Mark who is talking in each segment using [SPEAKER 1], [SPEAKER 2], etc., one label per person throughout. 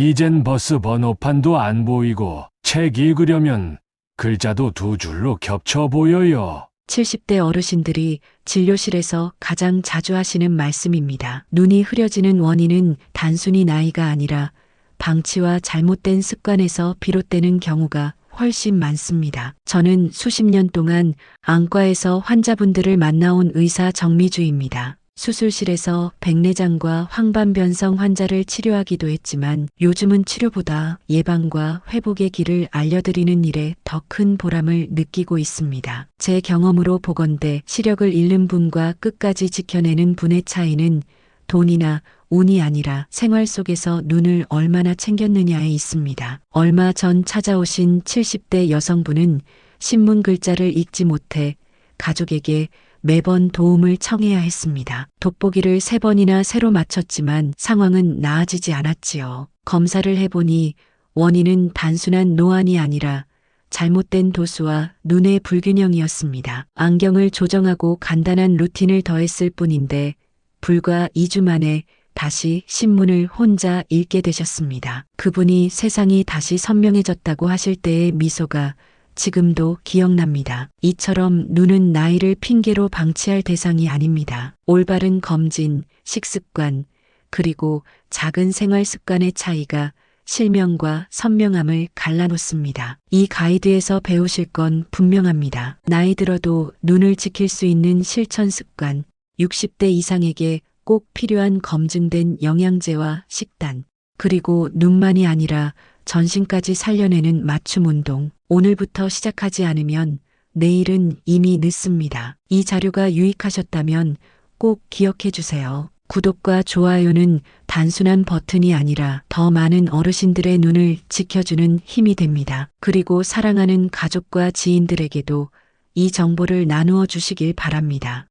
[SPEAKER 1] 이젠 버스 번호판도 안 보이고 책 읽으려면 글자도 두 줄로 겹쳐 보여요.
[SPEAKER 2] 70대 어르신들이 진료실에서 가장 자주 하시는 말씀입니다. 눈이 흐려지는 원인은 단순히 나이가 아니라 방치와 잘못된 습관에서 비롯되는 경우가 훨씬 많습니다. 저는 수십 년 동안 안과에서 환자분들을 만나온 의사 정미주입니다. 수술실에서 백내장과 황반변성 환자를 치료하기도 했지만 요즘은 치료보다 예방과 회복의 길을 알려드리는 일에 더 큰 보람을 느끼고 있습니다. 제 경험으로 보건대 시력을 잃는 분과 끝까지 지켜내는 분의 차이는 돈이나 운이 아니라 생활 속에서 눈을 얼마나 챙겼느냐에 있습니다. 얼마 전 찾아오신 70대 여성분은 신문 글자를 읽지 못해 가족에게 매번 도움을 청해야 했습니다. 돋보기를 세 번이나 새로 맞췄지만 상황은 나아지지 않았지요. 검사를 해보니 원인은 단순한 노안이 아니라 잘못된 도수와 눈의 불균형이었습니다. 안경을 조정하고 간단한 루틴을 더했을 뿐인데 불과 2주 만에 다시 신문을 혼자 읽게 되셨습니다. 그분이 세상이 다시 선명해졌다고 하실 때의 미소가 지금도 기억납니다. 이처럼 눈은 나이를 핑계로 방치할 대상이 아닙니다. 올바른 검진, 식습관, 그리고 작은 생활 습관의 차이가 실명과 선명함을 갈라놓습니다. 이 가이드에서 배우실 건 분명합니다. 나이 들어도 눈을 지킬 수 있는 실천 습관, 60대 이상에게 꼭 필요한 검증된 영양제와 식단, 그리고 눈만이 아니라 전신까지 살려내는 맞춤 운동. 오늘부터 시작하지 않으면 내일은 이미 늦습니다. 이 자료가 유익하셨다면 꼭 기억해 주세요. 구독과 좋아요는 단순한 버튼이 아니라 더 많은 어르신들의 눈을 지켜주는 힘이 됩니다. 그리고 사랑하는 가족과 지인들에게도 이 정보를 나누어 주시길 바랍니다.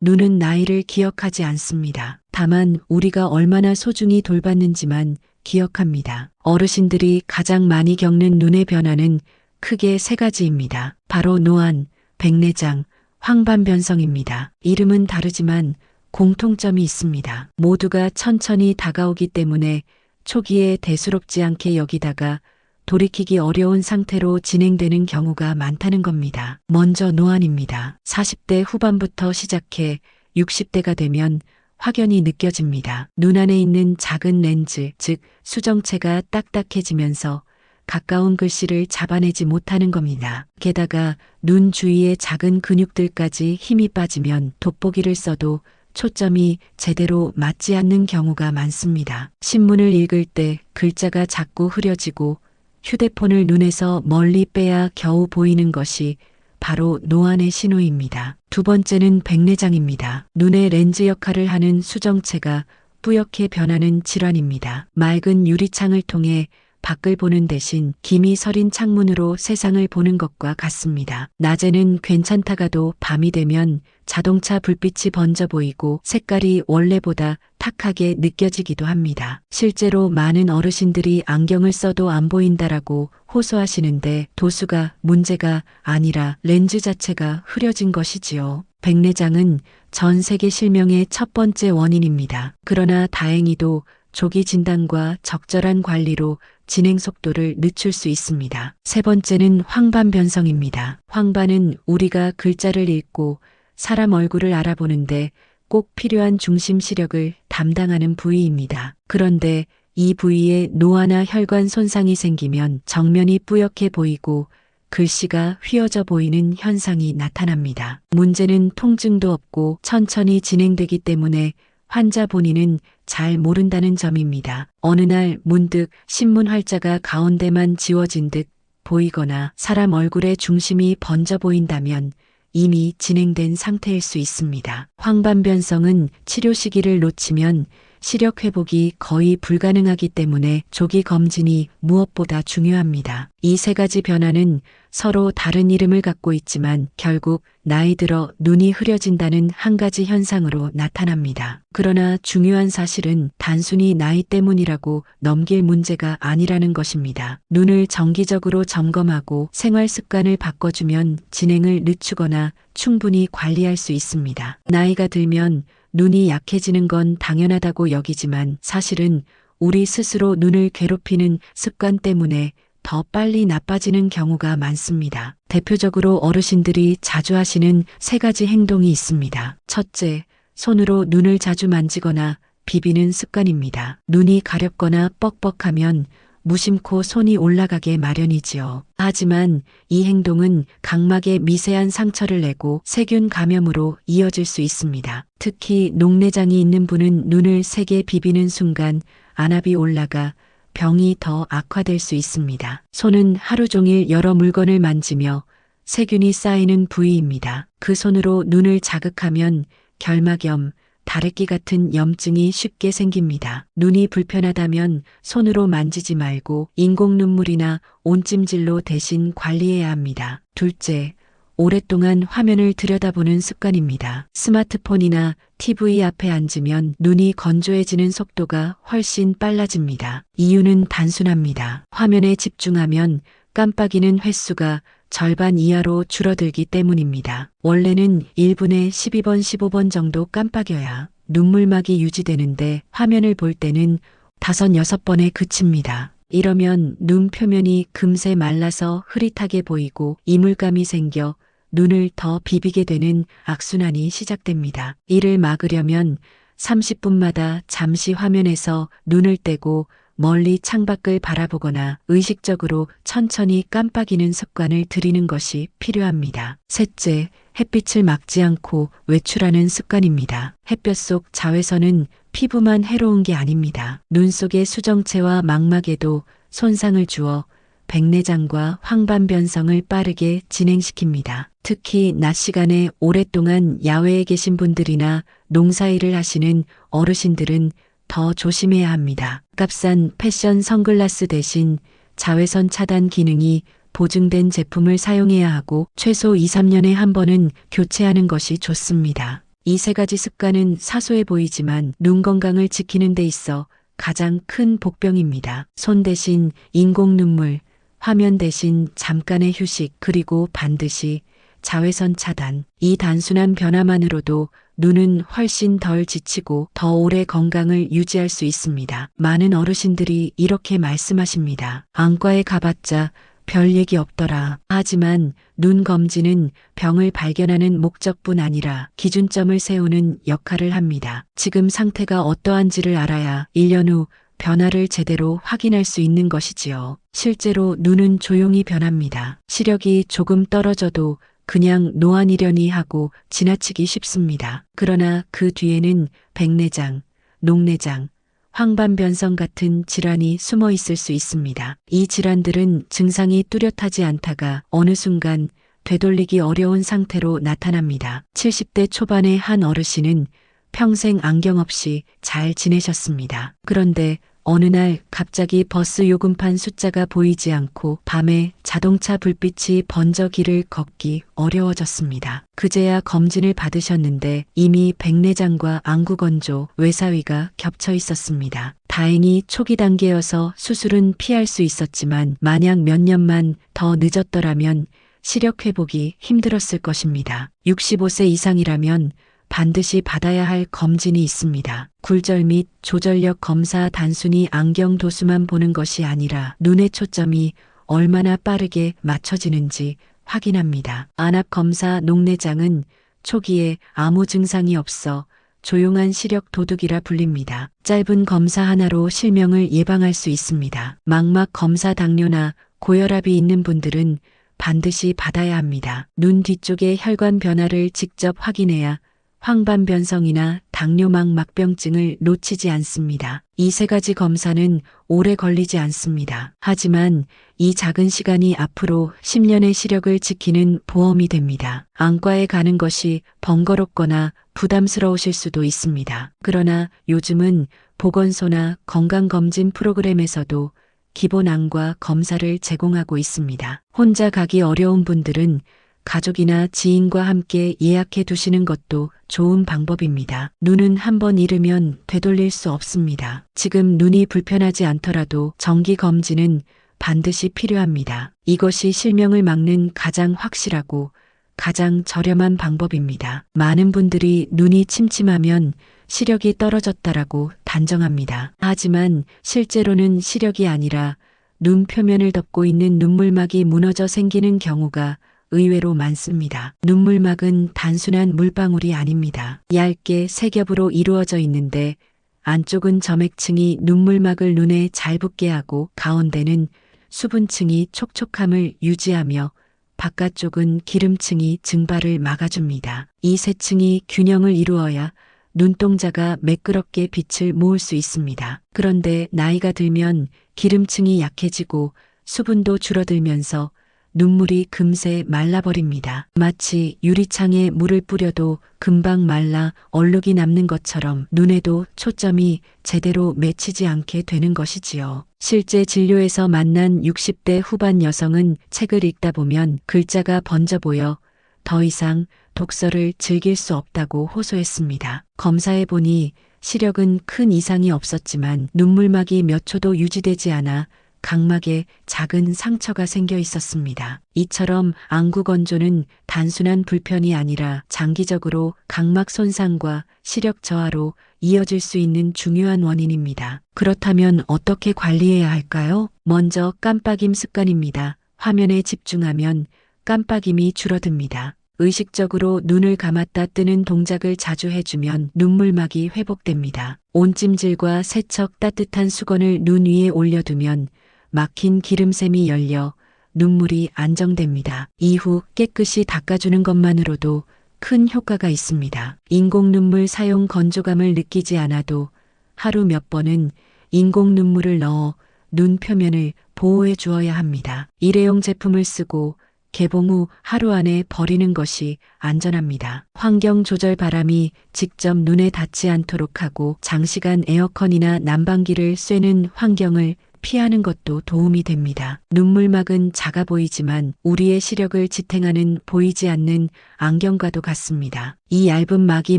[SPEAKER 2] 눈은 나이를 기억하지 않습니다. 다만 우리가 얼마나 소중히 돌봤는지만 기억합니다. 어르신들이 가장 많이 겪는 눈의 변화는 크게 세 가지입니다. 바로 노안, 백내장, 황반변성입니다. 이름은 다르지만 공통점이 있습니다. 모두가 천천히 다가오기 때문에 초기에 대수롭지 않게 여기다가 돌이키기 어려운 상태로 진행되는 경우가 많다는 겁니다. 먼저 노안입니다. 40대 후반부터 시작해 60대가 되면 확연히 느껴집니다. 눈 안에 있는 작은 렌즈, 즉 수정체가 딱딱해지면서 가까운 글씨를 잡아내지 못하는 겁니다. 게다가 눈 주위의 작은 근육들까지 힘이 빠지면 돋보기를 써도 초점이 제대로 맞지 않는 경우가 많습니다. 신문을 읽을 때 글자가 자꾸 흐려지고 휴대폰을 눈에서 멀리 빼야 겨우 보이는 것이 바로 노안의 신호입니다. 두 번째는 백내장입니다. 눈의 렌즈 역할을 하는 수정체가 뿌옇게 변하는 질환입니다. 맑은 유리창을 통해 밖을 보는 대신 김이 서린 창문으로 세상을 보는 것과 같습니다. 낮에는 괜찮다가도 밤이 되면 자동차 불빛이 번져 보이고 색깔이 원래보다 탁하게 느껴지기도 합니다. 실제로 많은 어르신들이 안경을 써도 안 보인다라고 호소하시는데 도수가 문제가 아니라 렌즈 자체가 흐려진 것이지요. 백내장은 전 세계 실명의 첫 번째 원인입니다. 그러나 다행히도 조기 진단과 적절한 관리로 진행 속도를 늦출 수 있습니다. 세 번째는 황반 변성입니다. 황반은 우리가 글자를 읽고 사람 얼굴을 알아보는데 꼭 필요한 중심 시력을 담당하는 부위입니다. 그런데 이 부위에 노화나 혈관 손상이 생기면 정면이 뿌옇게 보이고 글씨가 휘어져 보이는 현상이 나타납니다. 문제는 통증도 없고 천천히 진행되기 때문에 환자 본인은 잘 모른다는 점입니다. 어느 날 문득 신문 활자가 가운데만 지워진 듯 보이거나 사람 얼굴의 중심이 번져 보인다면 이미 진행된 상태일 수 있습니다. 황반변성은 치료 시기를 놓치면 시력 회복이 거의 불가능하기 때문에 조기 검진이 무엇보다 중요합니다. 이 세 가지 변화는 서로 다른 이름을 갖고 있지만 결국 나이 들어 눈이 흐려진다는 한 가지 현상으로 나타납니다. 그러나 중요한 사실은 단순히 나이 때문이라고 넘길 문제가 아니라는 것입니다. 눈을 정기적으로 점검하고 생활 습관을 바꿔주면 진행을 늦추거나 충분히 관리할 수 있습니다. 나이가 들면 눈이 약해지는 건 당연하다고 여기지만 사실은 우리 스스로 눈을 괴롭히는 습관 때문에 더 빨리 나빠지는 경우가 많습니다. 대표적으로 어르신들이 자주 하시는 세 가지 행동이 있습니다. 첫째, 손으로 눈을 자주 만지거나 비비는 습관입니다. 눈이 가렵거나 뻑뻑하면 무심코 손이 올라가게 마련이지요. 하지만 이 행동은 각막에 미세한 상처를 내고 세균 감염으로 이어질 수 있습니다. 특히 녹내장이 있는 분은 눈을 세게 비비는 순간 안압이 올라가 병이 더 악화될 수 있습니다. 손은 하루 종일 여러 물건을 만지며 세균이 쌓이는 부위입니다. 그 손으로 눈을 자극하면 결막염, 다래끼 같은 염증이 쉽게 생깁니다. 눈이 불편하다면 손으로 만지지 말고 인공 눈물이나 온찜질로 대신 관리해야 합니다. 둘째, 오랫동안 화면을 들여다보는 습관입니다. 스마트폰이나 TV 앞에 앉으면 눈이 건조해지는 속도가 훨씬 빨라집니다. 이유는 단순합니다. 화면에 집중하면 깜빡이는 횟수가 절반 이하로 줄어들기 때문입니다. 원래는 1분에 12번, 15번 정도 깜빡여야 눈물막이 유지되는데 화면을 볼 때는 5, 6번에 그칩니다. 이러면 눈 표면이 금세 말라서 흐릿하게 보이고 이물감이 생겨 눈을 더 비비게 되는 악순환이 시작됩니다. 이를 막으려면 30분마다 잠시 화면에서 눈을 떼고 멀리 창밖을 바라보거나 의식적으로 천천히 깜빡이는 습관을 들이는 것이 필요합니다. 셋째, 햇빛을 막지 않고 외출하는 습관입니다. 햇볕 속 자외선은 피부만 해로운 게 아닙니다. 눈 속의 수정체와 망막에도 손상을 주어 백내장과 황반변성을 빠르게 진행시킵니다. 특히 낮 시간에 오랫동안 야외에 계신 분들이나 농사일을 하시는 어르신들은 더 조심해야 합니다. 값싼 패션 선글라스 대신 자외선 차단 기능이 보증된 제품을 사용해야 하고 최소 2, 3년에 한 번은 교체하는 것이 좋습니다. 이 세 가지 습관은 사소해 보이지만 눈 건강을 지키는 데 있어 가장 큰 복병입니다. 손 대신 인공 눈물, 화면 대신 잠깐의 휴식, 그리고 반드시 자외선 차단. 이 단순한 변화만으로도 눈은 훨씬 덜 지치고 더 오래 건강을 유지할 수 있습니다. 많은 어르신들이 이렇게 말씀하십니다. 안과에 가봤자 별 얘기 없더라. 하지만 눈 검진은 병을 발견하는 목적뿐 아니라 기준점을 세우는 역할을 합니다. 지금 상태가 어떠한지를 알아야 1년 후 변화를 제대로 확인할 수 있는 것이지요. 실제로 눈은 조용히 변합니다. 시력이 조금 떨어져도 그냥 노안이려니 하고 지나치기 쉽습니다. 그러나 그 뒤에는 백내장, 녹내장, 황반변성 같은 질환이 숨어 있을 수 있습니다. 이 질환들은 증상이 뚜렷하지 않다가 어느 순간 되돌리기 어려운 상태로 나타납니다. 70대 초반의 한 어르신은 평생 안경 없이 잘 지내셨습니다. 그런데 어느 날 갑자기 버스 요금판 숫자가 보이지 않고 밤에 자동차 불빛이 길을 걷기 어려워졌습니다. 그제야 검진을 받으셨는데 이미 백내장과 안구건조, 외사위가 겹쳐 있었습니다. 다행히 초기 단계여서 수술은 피할 수 있었지만 만약 몇 년만 더 늦었더라면 시력 회복이 힘들었을 것입니다. 65세 이상이라면 반드시 받아야 할 검진이 있습니다. 굴절 및 조절력 검사 단순히 안경 도수만 보는 것이 아니라 눈의 초점이 얼마나 빠르게 맞춰지는지 확인합니다. 안압 검사 녹내장은 초기에 아무 증상이 없어 조용한 시력 도둑이라 불립니다. 짧은 검사 하나로 실명을 예방할 수 있습니다. 망막 검사 당뇨나 고혈압이 있는 분들은 반드시 받아야 합니다. 눈 뒤쪽의 혈관 변화를 직접 확인해야 황반변성이나 당뇨막 막병증을 놓치지 않습니다. 이 세 가지 검사는 오래 걸리지 않습니다. 하지만 이 작은 시간이 앞으로 10년의 시력을 지키는 보험이 됩니다. 안과에 가는 것이 번거롭거나 부담스러우실 수도 있습니다. 그러나 요즘은 보건소나 건강검진 프로그램에서도 기본 안과 검사를 제공하고 있습니다. 혼자 가기 어려운 분들은 가족이나 지인과 함께 예약해 두시는 것도 좋은 방법입니다. 눈은 한번 잃으면 되돌릴 수 없습니다. 지금 눈이 불편하지 않더라도 정기 검진은 반드시 필요합니다. 이것이 실명을 막는 가장 확실하고 가장 저렴한 방법입니다. 많은 분들이 눈이 침침하면 시력이 떨어졌다라고 단정합니다. 하지만 실제로는 시력이 아니라 눈 표면을 덮고 있는 눈물막이 무너져 생기는 경우가 의외로 많습니다. 눈물막은 단순한 물방울이 아닙니다. 얇게 세 겹으로 이루어져 있는데 안쪽은 점액층이 눈물막을 눈에 잘 붙게 하고 가운데는 수분층이 촉촉함을 유지하며 바깥쪽은 기름층이 증발을 막아줍니다. 이 세 층이 균형을 이루어야 눈동자가 매끄럽게 빛을 모을 수 있습니다. 그런데 나이가 들면 기름층이 약해지고 수분도 줄어들면서 눈물이 금세 말라버립니다. 마치 유리창에 물을 뿌려도 금방 말라 얼룩이 남는 것처럼 눈에도 초점이 제대로 맺히지 않게 되는 것이지요. 실제 진료에서 만난 60대 후반 여성은 책을 읽다 보면 글자가 번져 보여 더 이상 독서를 즐길 수 없다고 호소했습니다. 검사해 보니 시력은 큰 이상이 없었지만 눈물막이 몇 초도 유지되지 않아 각막에 작은 상처가 생겨 있었습니다. 이처럼 안구 건조는 단순한 불편이 아니라 장기적으로 각막 손상과 시력 저하로 이어질 수 있는 중요한 원인입니다. 그렇다면 어떻게 관리해야 할까요? 먼저 깜빡임 습관입니다. 화면에 집중하면 깜빡임이 줄어듭니다. 의식적으로 눈을 감았다 뜨는 동작을 자주 해주면 눈물막이 회복됩니다. 온찜질과 세척 따뜻한 수건을 눈 위에 올려두면 막힌 기름샘이 열려 눈물이 안정됩니다. 이후 깨끗이 닦아주는 것만으로도 큰 효과가 있습니다. 인공 눈물 사용 건조감을 느끼지 않아도 하루 몇 번은 인공 눈물을 넣어 눈 표면을 보호해 주어야 합니다. 일회용 제품을 쓰고 개봉 후 하루 안에 버리는 것이 안전합니다. 환경 조절 바람이 직접 눈에 닿지 않도록 하고 장시간 에어컨이나 난방기를 쐬는 환경을 피하는 것도 도움이 됩니다. 눈물막은 작아 보이지만 우리의 시력을 지탱하는 보이지 않는 안경과도 같습니다. 이 얇은 막이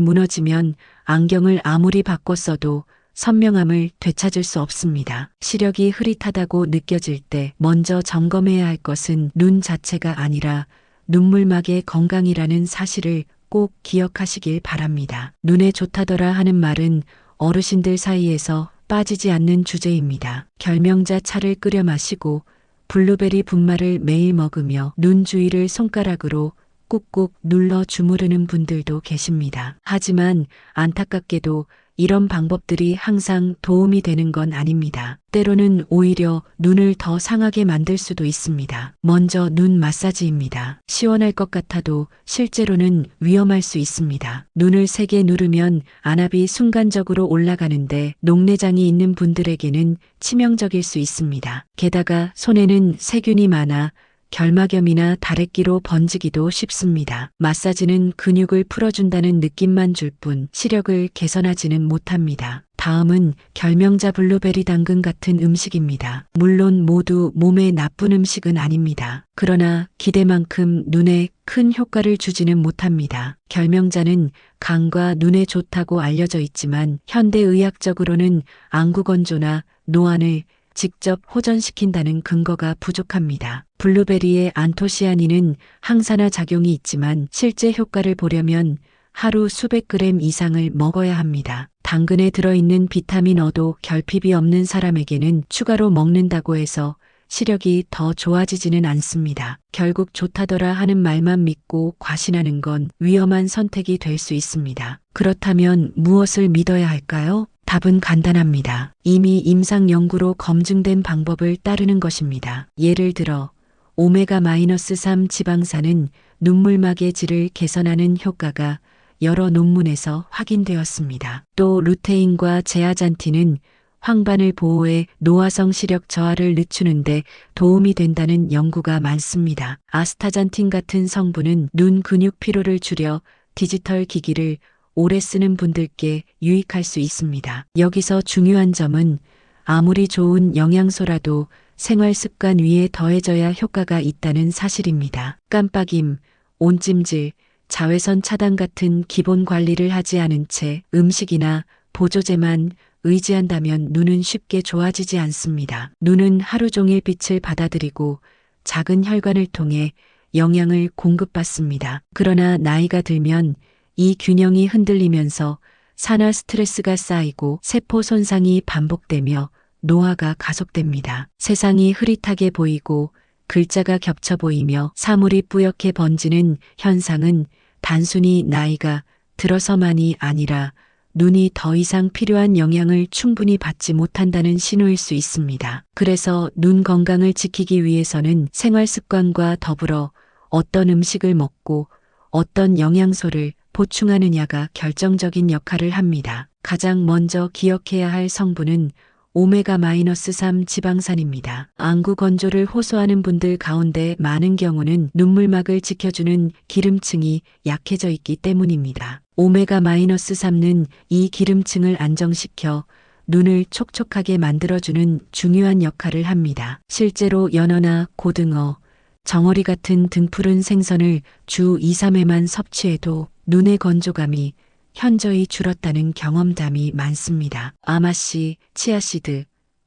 [SPEAKER 2] 무너지면 안경을 아무리 바꿔 써도 선명함을 되찾을 수 없습니다. 시력이 흐릿하다고 느껴질 때 먼저 점검해야 할 것은 눈 자체가 아니라 눈물막의 건강이라는 사실을 꼭 기억하시길 바랍니다. 눈에 좋다더라 하는 말은 어르신들 사이에서 빠지지 않는 주제입니다. 결명자 차를 끓여 마시고 블루베리 분말을 매일 먹으며 눈 주위를 손가락으로 꾹꾹 눌러 주무르는 분들도 계십니다. 하지만 안타깝게도 이런 방법들이 항상 도움이 되는 건 아닙니다. 때로는 오히려 눈을 더 상하게 만들 수도 있습니다. 먼저 눈 마사지입니다. 시원할 것 같아도 실제로는 위험할 수 있습니다. 눈을 세게 누르면 안압이 순간적으로 올라가는데 녹내장이 있는 분들에게는 치명적일 수 있습니다. 게다가 손에는 세균이 많아 결막염이나 다래끼로 번지기도 쉽습니다. 마사지는 근육을 풀어준다는 느낌만 줄 뿐 시력을 개선하지는 못합니다. 다음은 결명자 블루베리 당근 같은 음식입니다. 물론 모두 몸에 나쁜 음식은 아닙니다. 그러나 기대만큼 눈에 큰 효과를 주지는 못합니다. 결명자는 간과 눈에 좋다고 알려져 있지만 현대의학적으로는 안구 건조나 노안을 직접 호전시킨다는 근거가 부족합니다. 블루베리의 안토시아닌은 항산화 작용이 있지만 실제 효과를 보려면 하루 수백 그램 이상을 먹어야 합니다. 당근에 들어있는 비타민 O도 결핍이 없는 사람에게는 추가로 먹는다고 해서 시력이 더 좋아지지는 않습니다. 결국 좋다더라 하는 말만 믿고 과신하는 건 위험한 선택이 될 수 있습니다. 그렇다면 무엇을 믿어야 할까요? 답은 간단합니다. 이미 임상 연구로 검증된 방법을 따르는 것입니다. 예를 들어 오메가-3 지방산은 눈물막의 질을 개선하는 효과가 여러 논문에서 확인되었습니다. 또 루테인과 제아잔틴은 황반을 보호해 노화성 시력 저하를 늦추는데 도움이 된다는 연구가 많습니다. 아스타잔틴 같은 성분은 눈 근육 피로를 줄여 디지털 기기를 오래 쓰는 분들께 유익할 수 있습니다. 여기서 중요한 점은 아무리 좋은 영양소라도 생활 습관 위에 더해져야 효과가 있다는 사실입니다. 깜빡임, 온찜질, 자외선 차단 같은 기본 관리를 하지 않은 채 음식이나 보조제만 의지한다면 눈은 쉽게 좋아지지 않습니다. 눈은 하루 종일 빛을 받아들이고 작은 혈관을 통해 영양을 공급받습니다. 그러나 나이가 들면 이 균형이 흔들리면서 산화 스트레스가 쌓이고 세포 손상이 반복되며 노화가 가속됩니다. 세상이 흐릿하게 보이고 글자가 겹쳐 보이며 사물이 뿌옇게 번지는 현상은 단순히 나이가 들어서만이 아니라 눈이 더 이상 필요한 영양을 충분히 받지 못한다는 신호일 수 있습니다. 그래서 눈 건강을 지키기 위해서는 생활 습관과 더불어 어떤 음식을 먹고 어떤 영양소를 보충하느냐가 결정적인 역할을 합니다. 가장 먼저 기억해야 할 성분은 오메가-3 지방산입니다. 안구 건조를 호소하는 분들 가운데 많은 경우는 눈물막을 지켜주는 기름층이 약해져 있기 때문입니다. 오메가-3는 이 기름층을 안정시켜 눈을 촉촉하게 만들어주는 중요한 역할을 합니다. 실제로 연어나 고등어, 정어리 같은 등푸른 생선을 주 2, 3회만 섭취해도 눈의 건조감이 현저히 줄었다는 경험담이 많습니다. 아마씨, 치아시드,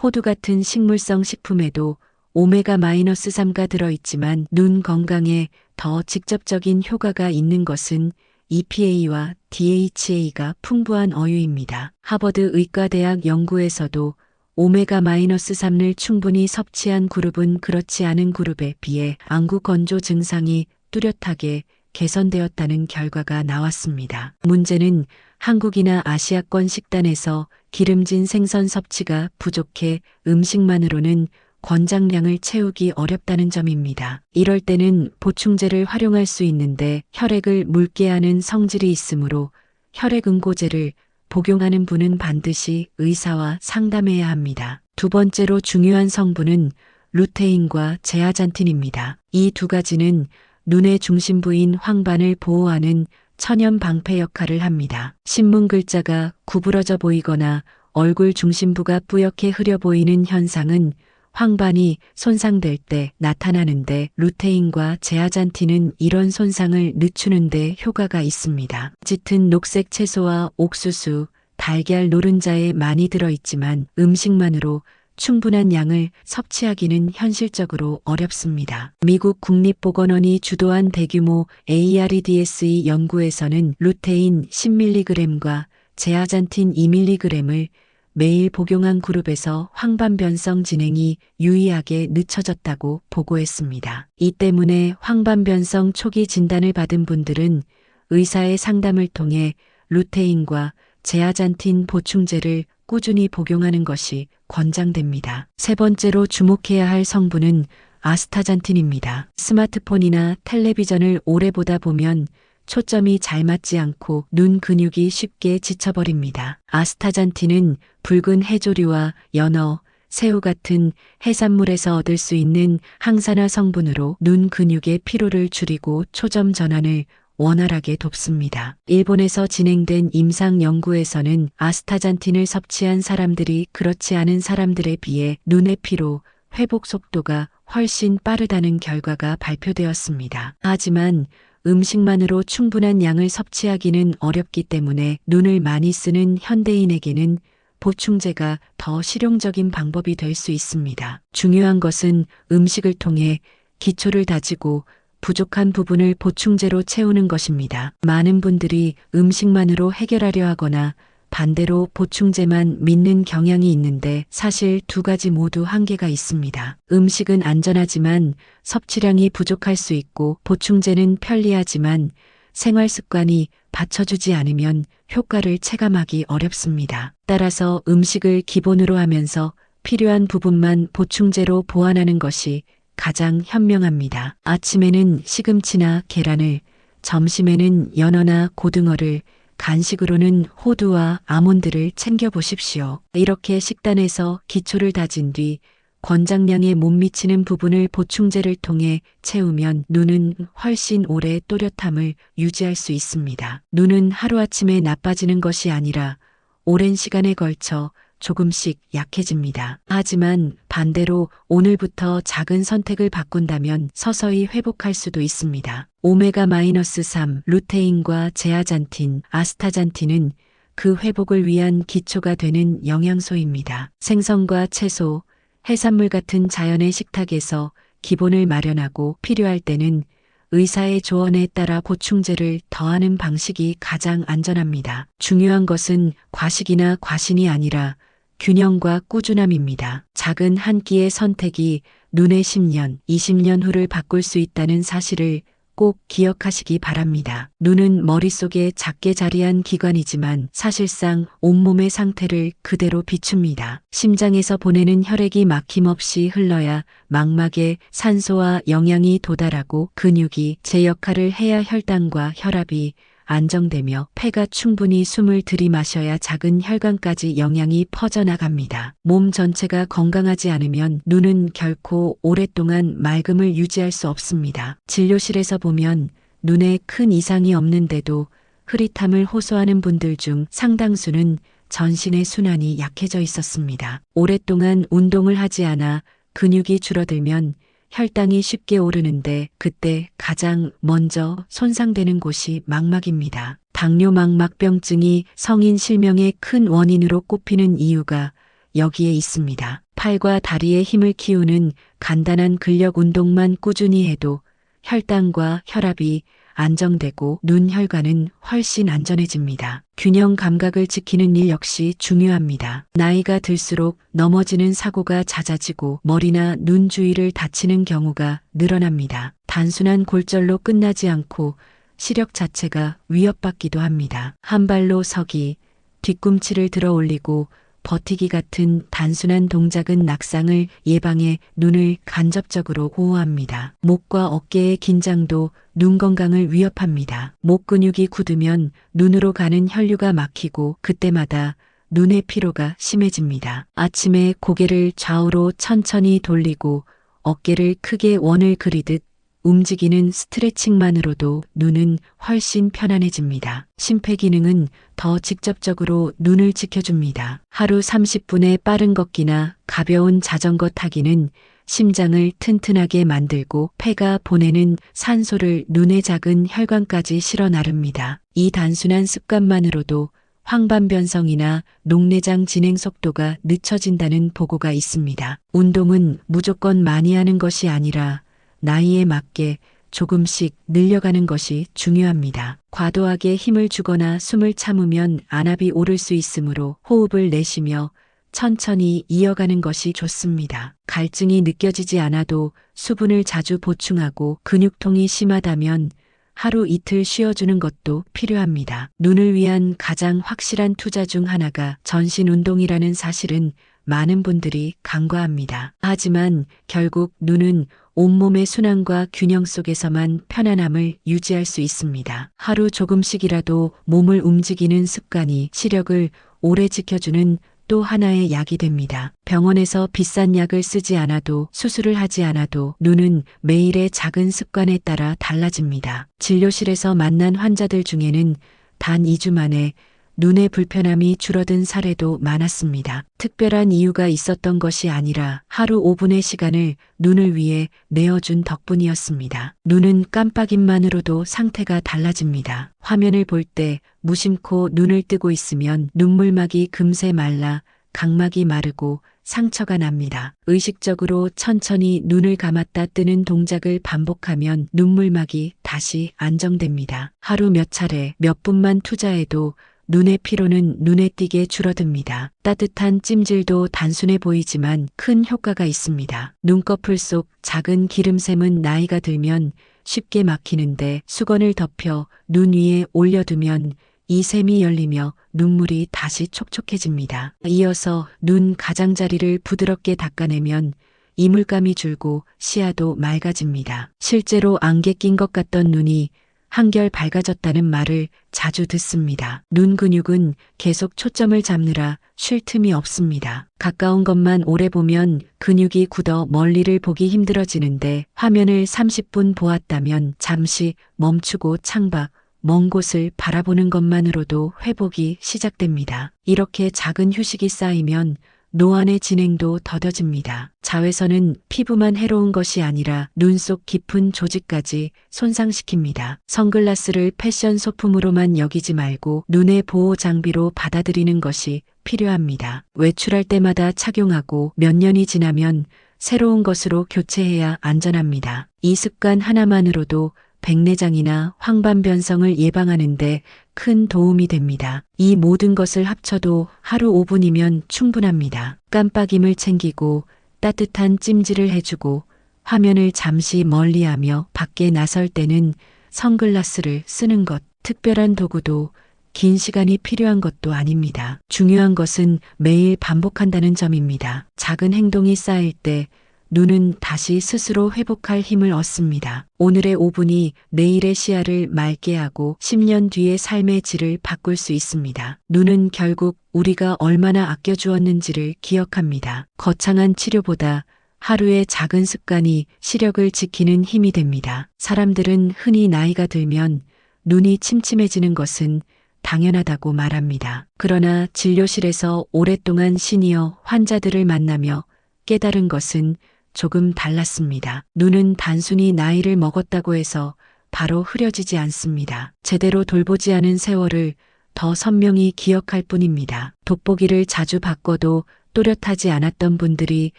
[SPEAKER 2] 호두 같은 식물성 식품에도 오메가-3가 들어있지만 눈 건강에 더 직접적인 효과가 있는 것은 EPA와 DHA가 풍부한 어유입니다. 하버드 의과대학 연구에서도 오메가-3를 충분히 섭취한 그룹은 그렇지 않은 그룹에 비해 안구 건조 증상이 뚜렷하게 개선되었다는 결과가 나왔습니다. 문제는 한국이나 아시아권 식단에서 기름진 생선 섭취가 부족해 음식만으로는 권장량을 채우기 어렵다는 점입니다. 이럴 때는 보충제를 활용할 수 있는데 혈액을 묽게 하는 성질이 있으므로 혈액응고제를 복용하는 분은 반드시 의사와 상담해야 합니다. 두 번째로 중요한 성분은 루테인과 제아잔틴입니다. 이 두 가지는 눈의 중심 부인 황반을 보호하는 천연 방패 역할을 합니다. 신문 글자가 구부러져 보이거나 얼굴 중심부가 뿌옇게 흐려 보이는 현상은 황반이 손상될 때 나타나는데 루테인과 제아잔틴은 이런 손상을 늦추는데 효과가 있습니다. 짙은 녹색 채소와 옥수수, 달걀 노른자에 많이 들어있지만 음식만으로 충분한 양을 섭취하기는 현실적으로 어렵습니다. 미국 국립보건원이 주도한 대규모 AREDS 연구에서는 루테인 10mg과 제아잔틴 2mg을 매일 복용한 그룹에서 황반변성 진행이 유의하게 늦춰졌다고 보고했습니다. 이 때문에 황반변성 초기 진단을 받은 분들은 의사의 상담을 통해 루테인과 제아잔틴 보충제를 꾸준히 복용하는 것이 권장됩니다. 세 번째로 주목해야 할 성분은 아스타잔틴입니다. 스마트폰이나 텔레비전을 오래 보다 보면 초점이 잘 맞지 않고 눈 근육이 쉽게 지쳐버립니다. 아스타잔틴은 붉은 해조류와 연어, 새우 같은 해산물에서 얻을 수 있는 항산화 성분으로 눈 근육의 피로를 줄이고 초점 전환을 원활하게 돕습니다. 일본에서 진행된 임상 연구에서는 아스타잔틴을 섭취한 사람들이 그렇지 않은 사람들에 비해 눈의 피로, 회복 속도가 훨씬 빠르다는 결과가 발표되었습니다. 하지만 음식만으로 충분한 양을 섭취하기는 어렵기 때문에 눈을 많이 쓰는 현대인에게는 보충제가 더 실용적인 방법이 될 수 있습니다. 중요한 것은 음식을 통해 기초를 다지고 부족한 부분을 보충제로 채우는 것입니다. 많은 분들이 음식만으로 해결하려 하거나 반대로 보충제만 믿는 경향이 있는데 사실 두 가지 모두 한계가 있습니다. 음식은 안전하지만 섭취량이 부족할 수 있고 보충제는 편리하지만 생활 습관이 받쳐주지 않으면 효과를 체감하기 어렵습니다. 따라서 음식을 기본으로 하면서 필요한 부분만 보충제로 보완하는 것이 가장 현명합니다. 아침에는 시금치나 계란을, 점심에는 연어나 고등어를, 간식으로는 호두와 아몬드를 챙겨 보십시오. 이렇게 식단에서 기초를 다진 뒤 권장량에 못 미치는 부분을 보충제를 통해 채우면 눈은 훨씬 오래 또렷함을 유지할 수 있습니다. 눈은 하루아침에 나빠지는 것이 아니라 오랜 시간에 걸쳐 조금씩 약해집니다. 하지만 반대로 오늘부터 작은 선택을 바꾼다면 서서히 회복할 수도 있습니다. 오메가-3, 루테인과 제아잔틴, 아스타잔틴은 그 회복을 위한 기초가 되는 영양소입니다. 생선과 채소, 해산물 같은 자연의 식탁에서 기본을 마련하고 필요할 때는 의사의 조언에 따라 보충제를 더하는 방식이 가장 안전합니다. 중요한 것은 과식이나 과신이 아니라 균형과 꾸준함입니다. 작은 한 끼의 선택이 눈의 10년, 20년 후를 바꿀 수 있다는 사실을 꼭 기억하시기 바랍니다. 눈은 머릿속에 작게 자리한 기관이지만 사실상 온몸의 상태를 그대로 비춥니다. 심장에서 보내는 혈액이 막힘없이 흘러야 망막에 산소와 영양이 도달하고 근육이 제 역할을 해야 혈당과 혈압이 안정되며 폐가 충분히 숨을 들이마셔야 작은 혈관까지 영양이 퍼져나갑니다. 몸 전체가 건강하지 않으면 눈은 결코 오랫동안 맑음을 유지할 수 없습니다. 진료실에서 보면 눈에 큰 이상이 없는데도 흐릿함을 호소하는 분들 중 상당수는 전신의 순환이 약해져 있었습니다. 오랫동안 운동을 하지 않아 근육이 줄어들면 혈당이 쉽게 오르는데 그때 가장 먼저 손상되는 곳이 망막입니다. 당뇨 망막병증이 성인 실명의 큰 원인으로 꼽히는 이유가 여기에 있습니다. 팔과 다리의 힘을 키우는 간단한 근력 운동만 꾸준히 해도 혈당과 혈압이 안정되고 눈 혈관은 훨씬 안전해집니다. 균형 감각을 지키는 일 역시 중요합니다. 나이가 들수록 넘어지는 사고가 잦아지고 머리나 눈 주위를 다치는 경우가 늘어납니다. 단순한 골절로 끝나지 않고 시력 자체가 위협받기도 합니다. 한 발로 서기, 뒤꿈치를 들어 올리고 버티기 같은 단순한 동작은 낙상을 예방해 눈을 간접적으로 보호합니다. 목과 어깨의 긴장도 눈 건강을 위협합니다. 목 근육이 굳으면 눈으로 가는 혈류가 막히고 그때마다 눈의 피로가 심해집니다. 아침에 고개를 좌우로 천천히 돌리고 어깨를 크게 원을 그리듯 움직이는 스트레칭만으로도 눈은 훨씬 편안해집니다. 심폐기능은 더 직접적으로 눈을 지켜줍니다. 하루 30분의 빠른 걷기나 가벼운 자전거 타기는 심장을 튼튼하게 만들고 폐가 보내는 산소를 눈의 작은 혈관까지 실어 나릅니다. 이 단순한 습관만으로도 황반변성이나 녹내장 진행 속도가 늦춰진다는 보고가 있습니다. 운동은 무조건 많이 하는 것이 아니라 나이에 맞게 조금씩 늘려가는 것이 중요합니다. 과도하게 힘을 주거나 숨을 참으면 안압이 오를 수 있으므로 호흡을 내쉬며 천천히 이어가는 것이 좋습니다. 갈증이 느껴지지 않아도 수분을 자주 보충하고 근육통이 심하다면 하루 이틀 쉬어주는 것도 필요합니다. 눈을 위한 가장 확실한 투자 중 하나가 전신 운동이라는 사실은 많은 분들이 간과합니다. 하지만 결국 눈은 온몸의 순환과 균형 속에서만 편안함을 유지할 수 있습니다. 하루 조금씩이라도 몸을 움직이는 습관이 시력을 오래 지켜주는 또 하나의 약이 됩니다. 병원에서 비싼 약을 쓰지 않아도 수술을 하지 않아도 눈은 매일의 작은 습관에 따라 달라집니다. 진료실에서 만난 환자들 중에는 단 2주 만에 눈의 불편함이 줄어든 사례도 많았습니다. 특별한 이유가 있었던 것이 아니라 하루 5분의 시간을 눈을 위해 내어준 덕분이었습니다. 눈은 깜빡임만으로도 상태가 달라집니다. 화면을 볼 때 무심코 눈을 뜨고 있으면 눈물막이 금세 말라 각막이 마르고 상처가 납니다. 의식적으로 천천히 눈을 감았다 뜨는 동작을 반복하면 눈물막이 다시 안정됩니다. 하루 몇 차례 몇 분만 투자해도 눈의 피로는 눈에 띄게 줄어듭니다. 따뜻한 찜질도 단순해 보이지만 큰 효과가 있습니다. 눈꺼풀 속 작은 기름샘은 나이가 들면 쉽게 막히는데 수건을 덮여 눈 위에 올려두면 이 샘이 열리며 눈물이 다시 촉촉해집니다. 이어서 눈 가장자리를 부드럽게 닦아내면 이물감이 줄고 시야도 맑아집니다. 실제로 안개 낀 것 같던 눈이 한결 밝아졌다는 말을 자주 듣습니다. 눈 근육은 계속 초점을 잡느라 쉴 틈이 없습니다. 가까운 것만 오래 보면 근육이 굳어 멀리를 보기 힘들어지는데 화면을 30분 보았다면 잠시 멈추고 창밖, 먼 곳을 바라보는 것만으로도 회복이 시작됩니다. 이렇게 작은 휴식이 쌓이면 노안의 진행도 더뎌집니다. 자외선은 피부만 해로운 것이 아니라 눈 속 깊은 조직까지 손상시킵니다. 선글라스를 패션 소품으로만 여기지 말고 눈의 보호 장비로 받아들이는 것이 필요합니다. 외출할 때마다 착용하고 몇 년이 지나면 새로운 것으로 교체해야 안전합니다. 이 습관 하나만으로도 백내장이나 황반변성을 예방하는데 큰 도움이 됩니다. 이 모든 것을 합쳐도 하루 5분이면 충분합니다. 깜빡임을 챙기고 따뜻한 찜질을 해주고 화면을 잠시 멀리하며 밖에 나설 때는 선글라스를 쓰는 것, 특별한 도구도 긴 시간이 필요한 것도 아닙니다. 중요한 것은 매일 반복한다는 점입니다. 작은 행동이 쌓일 때 눈은 다시 스스로 회복할 힘을 얻습니다. 오늘의 5분이 내일의 시야를 맑게 하고 10년 뒤의 삶의 질을 바꿀 수 있습니다. 눈은 결국 우리가 얼마나 아껴주었는지를 기억합니다. 거창한 치료보다 하루의 작은 습관이 시력을 지키는 힘이 됩니다. 사람들은 흔히 나이가 들면 눈이 침침해지는 것은 당연하다고 말합니다. 그러나 진료실에서 오랫동안 시니어 환자들을 만나며 깨달은 것은 조금 달랐습니다. 눈은 단순히 나이를 먹었다고 해서 바로 흐려지지 않습니다. 제대로 돌보지 않은 세월을 더 선명히 기억할 뿐입니다. 돋보기를 자주 바꿔도 또렷하지 않았던 분들이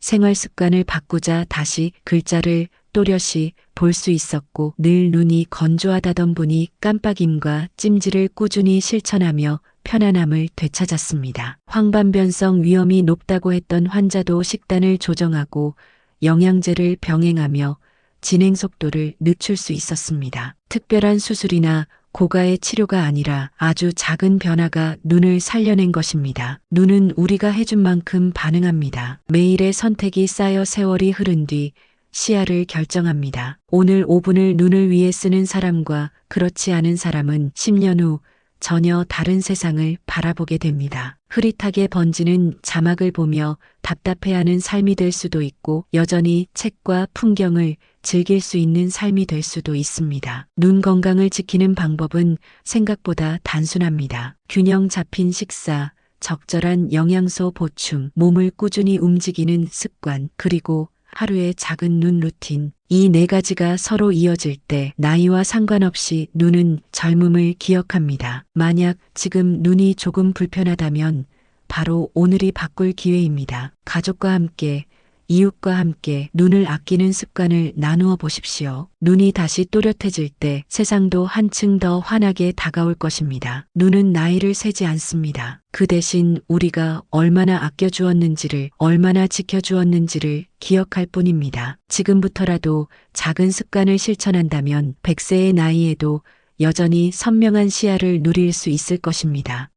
[SPEAKER 2] 생활 습관을 바꾸자 다시 글자를 또렷이 볼 수 있었고 늘 눈이 건조하다던 분이 깜빡임과 찜질을 꾸준히 실천하며 편안함을 되찾았습니다. 황반변성 위험이 높다고 했던 환자도 식단을 조정하고 영양제를 병행하며 진행 속도를 늦출 수 있었습니다. 특별한 수술이나 고가의 치료가 아니라 아주 작은 변화가 눈을 살려낸 것입니다. 눈은 우리가 해준 만큼 반응합니다. 매일의 선택이 쌓여 세월이 흐른 뒤 시야를 결정합니다. 오늘 5분을 눈을 위해 쓰는 사람과 그렇지 않은 사람은 10년 후 전혀 다른 세상을 바라보게 됩니다. 흐릿하게 번지는 자막을 보며 답답해하는 삶이 될 수도 있고 여전히 책과 풍경을 즐길 수 있는 삶이 될 수도 있습니다. 눈 건강을 지키는 방법은 생각보다 단순합니다. 균형 잡힌 식사, 적절한 영양소 보충, 몸을 꾸준히 움직이는 습관, 그리고 하루의 작은 눈 루틴. 이 네 가지가 서로 이어질 때 나이와 상관없이 눈은 젊음을 기억합니다. 만약 지금 눈이 조금 불편하다면 바로 오늘이 바꿀 기회입니다. 가족과 함께 이웃과 함께 눈을 아끼는 습관을 나누어 보십시오. 눈이 다시 또렷해질 때 세상도 한층 더 환하게 다가올 것입니다. 눈은 나이를 세지 않습니다. 그 대신 우리가 얼마나 아껴주었는지를, 얼마나 지켜주었는지를 기억할 뿐입니다. 지금부터라도 작은 습관을 실천한다면 100세의 나이에도 여전히 선명한 시야를 누릴 수 있을 것입니다.